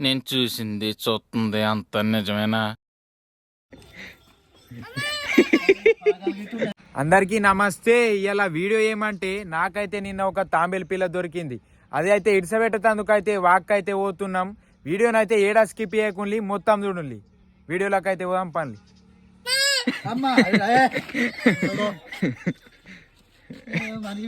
నేను చూసింది చూస్తుంది అంత నిజమేనా అందరికీ నమస్తే ఇలా వీడియో ఏమంటే నాకైతే నిన్న ఒక తాంబేలు పిల్ల దొరికింది అది అయితే ఇడిసబెట్టేందుకైతే వాక్ అయితే పోతున్నాం వీడియోనైతే ఏడా స్కిప్ చేయకుండా మొత్తం చూడండి వీడియోలోకి అయితే పోదాం పని అమ్మా ఏ, చూడు. ఏ, మనకి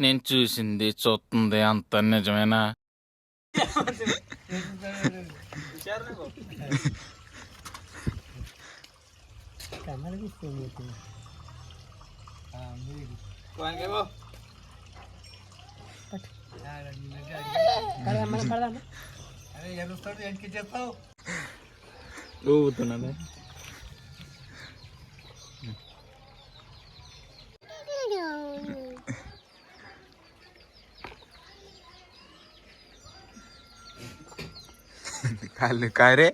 నేను చూసింది చూస్తుంది అంత నిజమేనా? అరే ఎరుస్తాడు వెనక్కి చెప్తావు ఊగుతున్నది కాళ్ళు కారే.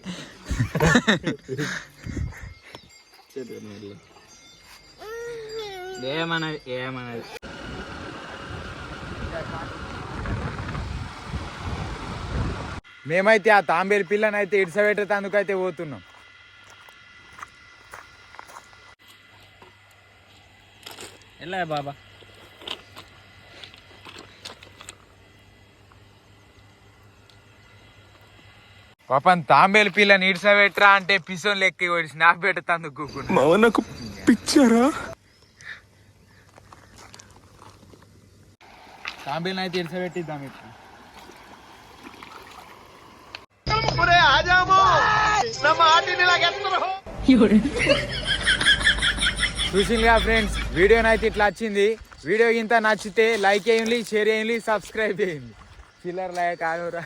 ఏమన్నది ఏమన్నది? మేమైతే ఆ తాంబేలు పిల్లని అయితే ఇడిసబెట్టేందుకైతే పోతున్నాం. ఎలా బాబా? పాపం తాంబేలు పిల్లని ఇడిసబెట్టరా అంటే పిసోన్ లెక్క కూకున్నాం. మావ నాకు పిచ్చారా? తాంబేలు అయితే ఇడిసబెట్టిద్దాం ఇప్పుడు. చూసిందిగా ఫ్రెండ్స్ వీడియో నైతే ఇట్లా వచ్చింది. వీడియో ఇంత నచ్చితే లైక్ చేయండి షేర్ చేయండి సబ్స్క్రైబ్ చేయండి. చిల్లర లైక్ ఆగురా